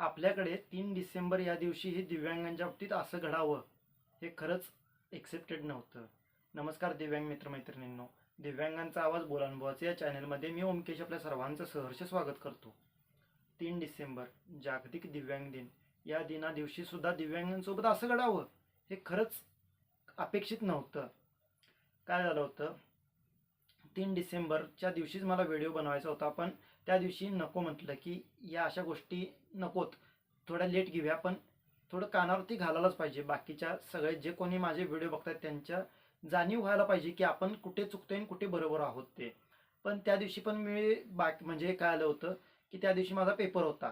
आपल्याकडे तीन डिसेंबर या दिवशी हे दिव्यांगांच्या बाबतीत असं घडावं हे खरंच एक्सेप्टेड नव्हतं. नमस्कार दिव्यांग मित्रमैत्रिणींनो. दिव्यांगांचा आवाज बोलानुभवाचे या चॅनलमध्ये मी ओमकेश आपल्या सर्वांचं सहर्ष स्वागत करतो. तीन डिसेंबर जागतिक दिव्यांग दिन. या दिना दिवशीसुद्धा दिव्यांगांसोबत असं घडावं हे खरंच अपेक्षित नव्हतं. काय झालं होतं? तीन डिसेंबरच्या दिवशीच मला व्हिडिओ बनवायचा होता पण त्या दिवशी नको म्हटलं की या अशा गोष्टी नकोत थोड्या लेट घेऊया पण थोडं कानावरती घालायलाच पाहिजे. बाकीच्या सगळे जे कोणी माझे व्हिडिओ बघतात त्यांच्या जाणीव व्हायला पाहिजे की आपण कुठे चुकतोय आणि कुठे बरोबर आहोत ते. पण त्या दिवशी पण मी बाकी म्हणजे काय आलं होतं की त्या दिवशी माझा पेपर होता.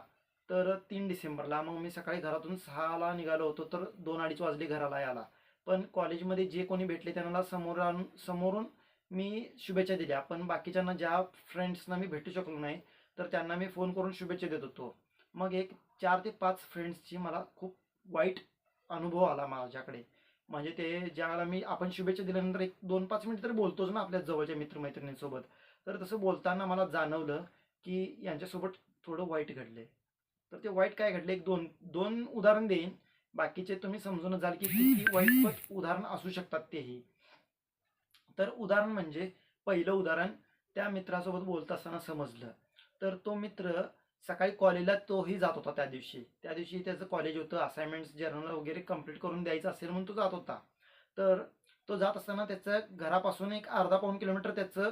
तर तीन डिसेंबरला मग मी सकाळी घरातून सहाला निघालो होतो तर दोन अडीच वाजले घराला याला पण कॉलेजमध्ये जे कोणी भेटले त्यांना समोर आणून समोरून मी शुभेच्छा दिल्या. पण बाकीच्यांना ज्या फ्रेंड्सना मी भेटू शकलो नाही तर त्यांना मी फोन करून शुभेच्छा देत होतो. मग एक चार ते पाच फ्रेंड्सची मला खूप वाईट अनुभव आला माझ्याकडे. म्हणजे ते ज्यावेळेला मी आपण शुभेच्छा दिल्यानंतर एक दोन पाच मिनिट तरी बोलतोच ना आपल्या जवळच्या मित्रमैत्रिणींसोबत. तर तसं बोलताना मला जाणवलं की यांच्यासोबत थोडं वाईट घडले तर ते वाईट काय घडले एक दोन दोन उदाहरण देईन. बाकीचे तुम्ही समजून जाल की किती वाईट उदाहरण असू शकतात तेही. तर उदाहरण म्हणजे पहिलं उदाहरण त्या मित्रासोबत बोलत असताना समजलं. तर तो मित्र सकाळी कॉलेजला तोही जात होता त्या दिवशी. त्या दिवशी त्याचं कॉलेज होतं असाइनमेंट्स जर्नल वगैरे कंप्लीट करून द्यायचं असेल म्हणून तो जात होता. तर तो जात असताना त्याचं घरापासून एक अर्धा पाऊण किलोमीटर त्याचं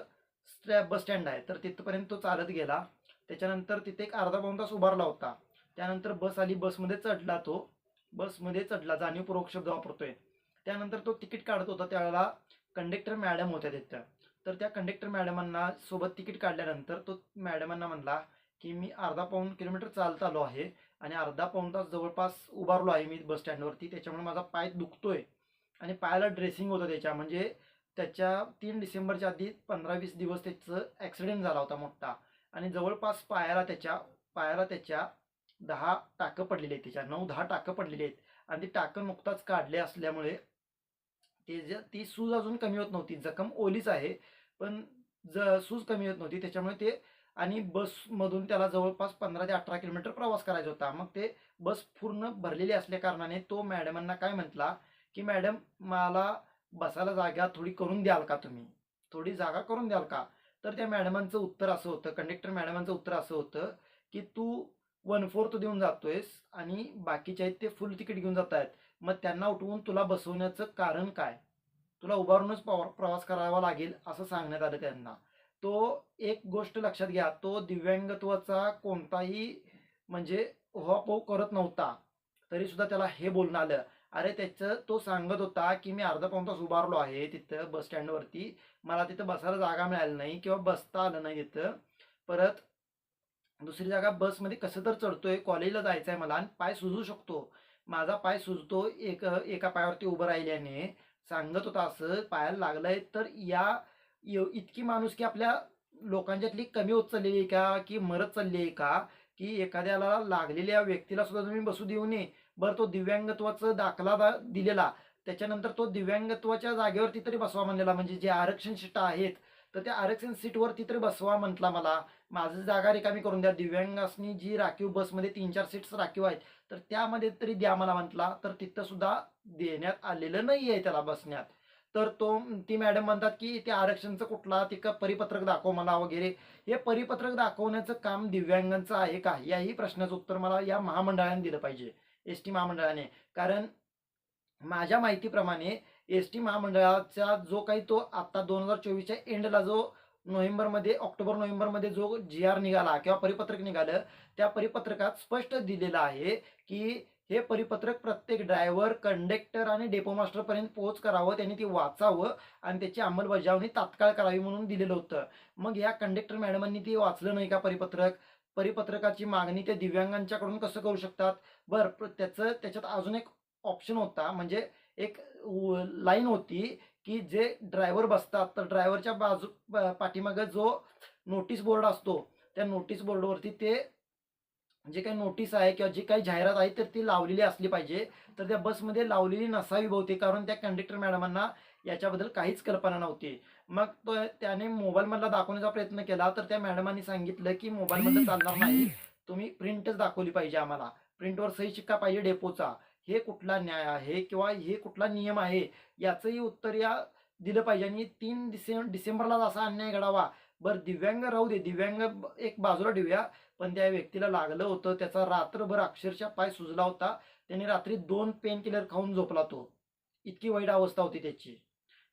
स्टॅ बस स्टँड आहे. तर तिथपर्यंत तो चालत गेला. त्याच्यानंतर तिथे एक अर्धा पाऊण तास उभारला होता. त्यानंतर बस आली बसमध्ये चढला तो. बसमध्ये चढला जाणीवपूर्वक शब्द वापरतोय. त्यानंतर तो तिकीट काढत होता त्यावेळेला कंडक्टर मॅडम होत्या तिथं. तर त्या कंडक्टर मॅडमांना सोबत तिकीट काढल्यानंतर तो मॅडमांना म्हणला की मी अर्धा पाऊण किलोमीटर चालत आलो आहे आणि अर्धा पाऊण तास जवळपास उभारलो आहे मी बस स्टँडवरती. त्याच्यामुळे माझा पाय दुखतोय आणि पायाला ड्रेसिंग होतं त्याच्या. म्हणजे त्याच्या तीन डिसेंबरच्या आधी पंधरा वीस दिवस त्याचं ॲक्सिडेंट झाला होता मोठा. आणि जवळपास पायाला त्याच्या पायाला त्याच्या दहा टाकं पडलेली आहेत त्याच्या. नऊ दहा टाकं पडलेली आहेत. आणि ती टाकं नुकताच काढले असल्यामुळे ते ज ती सूज अजून कमी होत नव्हती. जखम ओलीच आहे पण ज सूज कमी होत नव्हती. त्याच्यामुळे ते आणि बसमधून त्याला जवळपास पंधरा ते अठरा किलोमीटर प्रवास करायचा होता. मग ते बस पूर्ण भरलेली असल्या कारणाने तो मॅडमांना काय म्हटला की मॅडम मला बसायला जागा थोडी करून द्याल का तुम्ही? थोडी जागा करून द्याल का? तर त्या मॅडमांचं उत्तर असं होतं कंडक्टर मॅडमांचं उत्तर असं होतं की तू वन फोर्थ देऊन जातोयस आणि बाकीचे आहेत ते फुल तिकीट घेऊन जात आहेत मग त्यांना उठवून तुला बसवण्याचं कारण काय? तुला उभारूनच प्रवास करावा लागेल असं सांगण्यात आलं त्यांना. तो एक गोष्ट लक्षात घ्या तो दिव्यांगत्वाचा कोणताही म्हणजे उहापोह करत नव्हता. तरी सुद्धा त्याला हे बोलणं आलं. अरे त्याचं तो सांगत होता की मी अर्धा पाऊन तास उभारलो आहे तिथं बस स्टँडवरती. मला तिथं बसायला जागा मिळाली नाही किंवा बसता आलं नाही तिथं. परत दुसरी जागा बसमध्ये कसं तर चढतोय कॉलेजला जायचं आहे मला आणि पाय सुजू शकतो. माझा पाय सुजतो एक एका पायावरती उभं राहिल्याने. सांगत होता असं पायाला लागलंय तर या इतकी माणूस की आपल्या लोकांच्यातली कमी होत चाललेली आहे का? की मरत चालली आहे का? की एखाद्याला लागलेल्या व्यक्तीला सुद्धा तुम्ही बसू देऊ नये बरं तो दिव्यांगत्वाचा दाखला दा- दिलेला. त्याच्यानंतर तो दिव्यांगत्वाच्या जागेवरती तरी बसवा म्हणलेला. म्हणजे जे आरक्षण सीट आहेत तर त्या आरक्षण सीटवरती तरी बसवा म्हटला मला. माझं जागा रिकामी करून द्या. दिव्यांगासनी जी राखीव बसमध्ये तीन चार सीट्स राखीव आहेत तर त्यामध्ये तरी द्या मला म्हटला. तर तिथंसुद्धा देण्यात आलेलं नाही आहे त्याला बसण्यात. तर तो ती मॅडम म्हणतात की ते आरक्षणचं कुठला ते का परिपत्रक दाखव मला वगैरे. हे परिपत्रक दाखवण्याचं काम दिव्यांगांचं आहे का? याही प्रश्नाचं उत्तर मला या महामंडळाने दिलं पाहिजे एस टी महामंडळाने. कारण माझ्या माहितीप्रमाणे एस टी महामंडळाचा जो काही तो आता दोन हजार चोवीसच्या एंडला जो नोव्हेंबरमध्ये ऑक्टोबर नोव्हेंबरमध्ये जो जी आर निघाला किंवा परिपत्रक निघालं त्या परिपत्रकात स्पष्ट दिलेलं आहे की हे परिपत्रक प्रत्येक ड्रायव्हर कंडक्टर आणि डेपो मास्टरपर्यंत पोहोच करावं त्यांनी ती वाचावं आणि त्याची अंमलबजावणी तात्काळ करावी म्हणून दिलेलं होतं. मग या कंडक्टर मॅडमांनी ती वाचलं नाही का परिपत्रक? परिपत्रकाची मागणी ते दिव्यांगांच्याकडून कसं करू शकतात? बरं प्र- त्याचं त्याच्यात अजून एक ऑप्शन होता म्हणजे एक लाईन होती की जे ड्रायव्हर बसतात तर ड्रायव्हरच्या बाजू पाठीमागं जो नोटीस बोर्ड असतो त्या नोटीस बोर्डवरती ते जे काही नोटीस आहे किंवा जी काही जाहिरात आहे तर ती लावलेली असली पाहिजे. तर त्या बसमध्ये लावलेली नसावी बहुतेक कारण त्या कंडक्टर मॅडमांना याच्याबद्दल काहीच कल्पना नव्हती. मग तो त्याने मोबाईलमधला दाखवण्याचा प्रयत्न केला तर त्या मॅडमांनी सांगितलं की मोबाईलमधलं चालणार नाही. तुम्ही प्रिंटच दाखवली पाहिजे आम्हाला. प्रिंटवर सही शिक्का पाहिजे डेपोचा हे कुठला न्याय आहे किंवा हे कुठला नियम आहे याचंही उत्तर या दिलं पाहिजे. आणि तीन डिसें डिसेंबरला असा अन्याय घडावा. बरं दिव्यांग राहू दे. दिव्यांग एक बाजूला ठेवूया. पण त्या व्यक्तीला लागलं होतं. त्याचा रात्रभर अक्षरशः पाय सुजला होता. त्याने रात्री दोन पेन किलर खाऊन झोपला तो. इतकी वाईट अवस्था होती त्याची.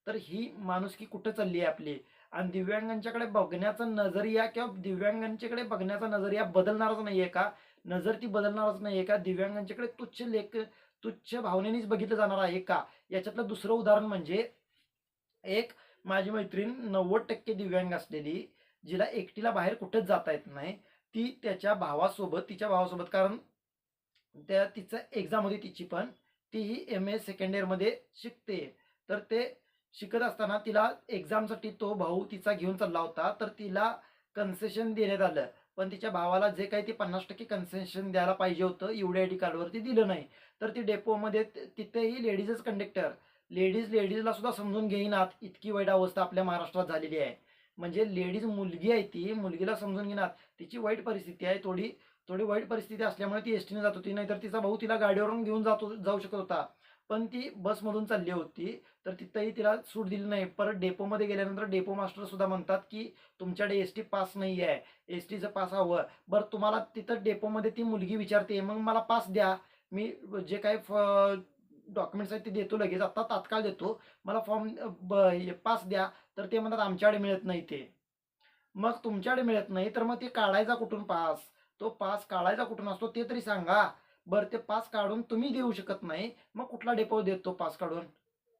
तर ही माणुसकी कुठं चालली आहे आपली? आणि दिव्यांगांच्याकडे बघण्याचा नजरिया किंवा दिव्यांगांच्याकडे बघण्याचा नजरिया बदलणारच नाहीये का? नजर ती बदलणारच नाहीये का? दिव्यांगांच्याकडे तुच्छ लेख तुच्छ भावनेनेच बघितलं जाणार आहे का? याच्यातलं दुसरं उदाहरण म्हणजे एक माझी मैत्रीण नव्वद टक्के दिव्यांग असलेली जिला एकटीला बाहेर कुठेच जाता येत नाही. ती त्याच्या भावासोबत तिच्या भावासोबत कारण त्या तिचं एक्झाम होती तिची पण तीही एम ए सेकंड इयरमध्ये शिकते. तर ते शिकत असताना तिला एक्झामसाठी तो भाऊ तिचा घेऊन चालला होता तर तिला कन्सेशन देण्यात आलं. पण तिच्या भावाला जे काही ते पन्नास टक्के कन्सेशन द्यायला पाहिजे होतं एवढ्या आय डी कार्डवरती दिलं नाही. तर ती डेपोमध्ये तिथेही लेडीजच कंडक्टर लेडीज लेडीजला सुद्धा समजून घेईनात इतकी वाईट अवस्था आपल्या महाराष्ट्रात झालेली आहे. म्हणजे लेडीज मुलगी आहे ती मुलगीला समजून घेणार. तिची वाईट परिस्थिती आहे थोडी थोडी वाईट परिस्थिती असल्यामुळे ती एसटीने जात होती नाहीतर तिचा भाऊ तिला गाडीवरून घेऊन जातो जाऊ शकत होता. पण ती बसमधून चालली होती तर तिथंही तिला सूट दिली नाही. परत डेपोमध्ये गेल्यानंतर डेपो मास्टर सुद्धा म्हणतात की तुमच्याकडे एस टी पास नाही आहे. एस टीचं पास हवं. बरं तुम्हाला तिथं डेपोमध्ये ती मुलगी विचारते मग मला पास द्या. मी जे काही डॉक्युमेंट्स आहेत ते देतो लगेच. आत्ता तात्काळ देतो. मला फॉर्म पास द्या. तर ते म्हणतात आमच्याकडे मिळत नाही ते. मग तुमच्याकडे मिळत नाही तर मग ते काढायचा कुठून पास? तो पास काढायचा कुठून असतो ते तरी सांगा. बरं ते पास काढून तुम्ही देऊ शकत नाही. मग कुठला डेपो देतो पास काढून?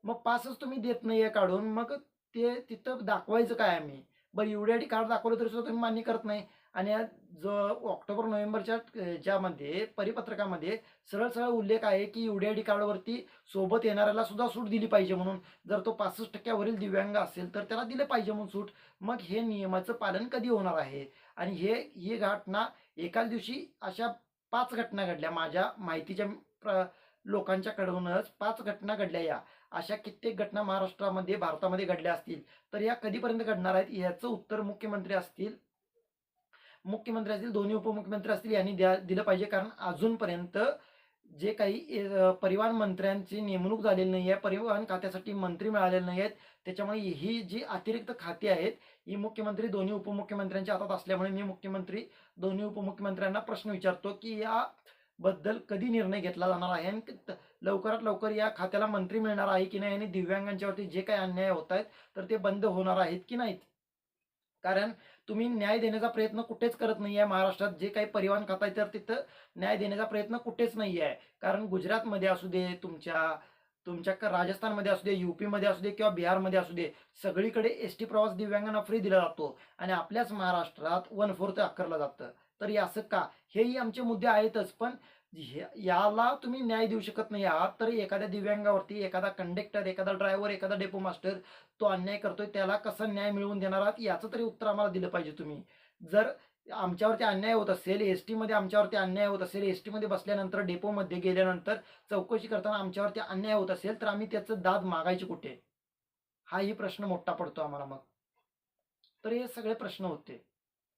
मग पासच तुम्ही देत नाही आहे काढून. मग ते तिथं दाखवायचं काय आम्ही? बरं एवढ्या कार्ड दाखवलं तरी सुद्धा तुम्ही मान्य करत नाही. आणि जो ऑक्टोबर नोव्हेंबरच्या ज्यामध्ये परिपत्रकामध्ये सरळ सरळ उल्लेख आहे की युडी आय डी कार्डवरती सोबत येणाऱ्याला सुद्धा सूट दिली पाहिजे म्हणून. जर तो पासष्ट टक्क्यावरील दिव्यांग असेल तर त्याला दिलं पाहिजे म्हणून सूट. मग हे नियमाचं पालन कधी होणार आहे? आणि हे ही घटना एकाच दिवशी अशा पाच घटना घडल्या माझ्या माहितीच्या प्र लोकांच्याकडूनच पाच घटना घडल्या या. अशा कित्येक घटना महाराष्ट्रामध्ये भारतामध्ये घडल्या असतील. तर या कधीपर्यंत घडणार आहेत? याचं उत्तर मुख्यमंत्री असतील मुख्यमंत्री असतील दोन्ही उपमुख्यमंत्री असतील यांनी द्या दिलं पाहिजे. कारण अजूनपर्यंत जे काही परिवहन मंत्र्यांची नेमणूक झालेली नाही आहे परिवहन खात्यासाठी मंत्री मिळालेले नाही आहेत त्याच्यामुळे ही जी अतिरिक्त खाती आहेत ही मुख्यमंत्री दोन्ही उपमुख्यमंत्र्यांच्या हातात असल्यामुळे मी मुख्यमंत्री दोन्ही उपमुख्यमंत्र्यांना प्रश्न विचारतो की या बद्दल कधी निर्णय घेतला जाणार आहे? आणि लवकरात लवकर या खात्याला मंत्री मिळणार आहे की नाही? आणि दिव्यांगांच्यावरती जे काही अन्याय होत आहेत तर ते बंद होणार आहेत की नाहीत? कारण तुम्ही न्याय देण्याचा प्रयत्न कुठेच करत नाही आहे महाराष्ट्रात. जे काही परिवहन खाता आहे तर तिथं न्याय देण्याचा प्रयत्न कुठेच नाही आहे कारण गुजरातमध्ये असू दे तुमच्या तुमच्या राजस्थानमध्ये असू दे युपीमध्ये असू दे किंवा बिहारमध्ये असू दे सगळीकडे एस टी प्रवास दिव्यांगांना फ्री दिला जातो आणि आपल्याच महाराष्ट्रात वन फोर्थ आकारलं जातं. तर हे असं का? हेही आमचे मुद्दे आहेतच पण याला तुम्ही न्याय देऊ शकत नाही. आहात तर एखाद्या दिव्यांगावरती एखादा कंडक्टर एखादा ड्रायव्हर एखादा डेपो मास्टर तो अन्याय करतोय त्याला कसा न्याय मिळवून देणार आहात याचं तरी उत्तर आम्हाला दिलं पाहिजे तुम्ही. जर आमच्यावरती अन्याय होत असेल एस टीमध्ये आमच्यावरती अन्याय होत असेल एस टीमध्ये बसल्यानंतर डेपोमध्ये गेल्यानंतर चौकशी करताना आमच्यावरती अन्याय होत असेल तर आम्ही त्याचं दाद मागायचे कुठे? हाही प्रश्न मोठा पडतो आम्हाला मग. तर हे सगळे प्रश्न होते.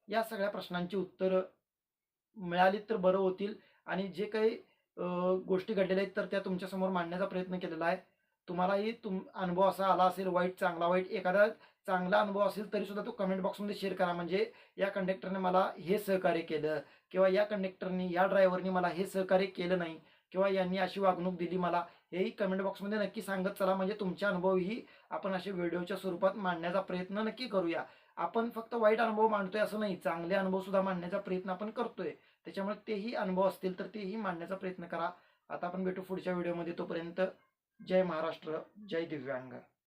या सगळ्या प्रश्नांची उत्तरं मिळाली तर बरं होतील. आणि जे काही गोष्टी घडलेल्या आहेत तर त्या तुमच्यासमोर मांडण्याचा प्रयत्न केलेला आहे. तुम्हालाही तुम अनुभव असा आला असेल वाईट चांगला वाईट एखादा चांगला अनुभव असेल तरी सुद्धा तो कमेंट बॉक्समध्ये शेअर करा. म्हणजे या कंडक्टरने मला हे सहकार्य केलं किंवा या कंडक्टरनी या ड्रायव्हरनी मला हे सहकार्य केलं नाही किंवा यांनी अशी वागणूक दिली मला हेही कमेंट बॉक्समध्ये नक्की सांगत चला. म्हणजे तुमचे अनुभवही आपण असे व्हिडिओच्या स्वरूपात मांडण्याचा प्रयत्न नक्की करूया. आपण फक्त वाईट अनुभव मांडतोय असं नाही चांगले अनुभवसुद्धा मांडण्याचा प्रयत्न आपण करतोय. त्याच्यामुळे तेही अनुभव असतील तर तेही मांडण्याचा प्रयत्न करा. आता आपण भेटू पुढच्या व्हिडिओमध्ये. तोपर्यंत जय महाराष्ट्र जय दिव्यांग.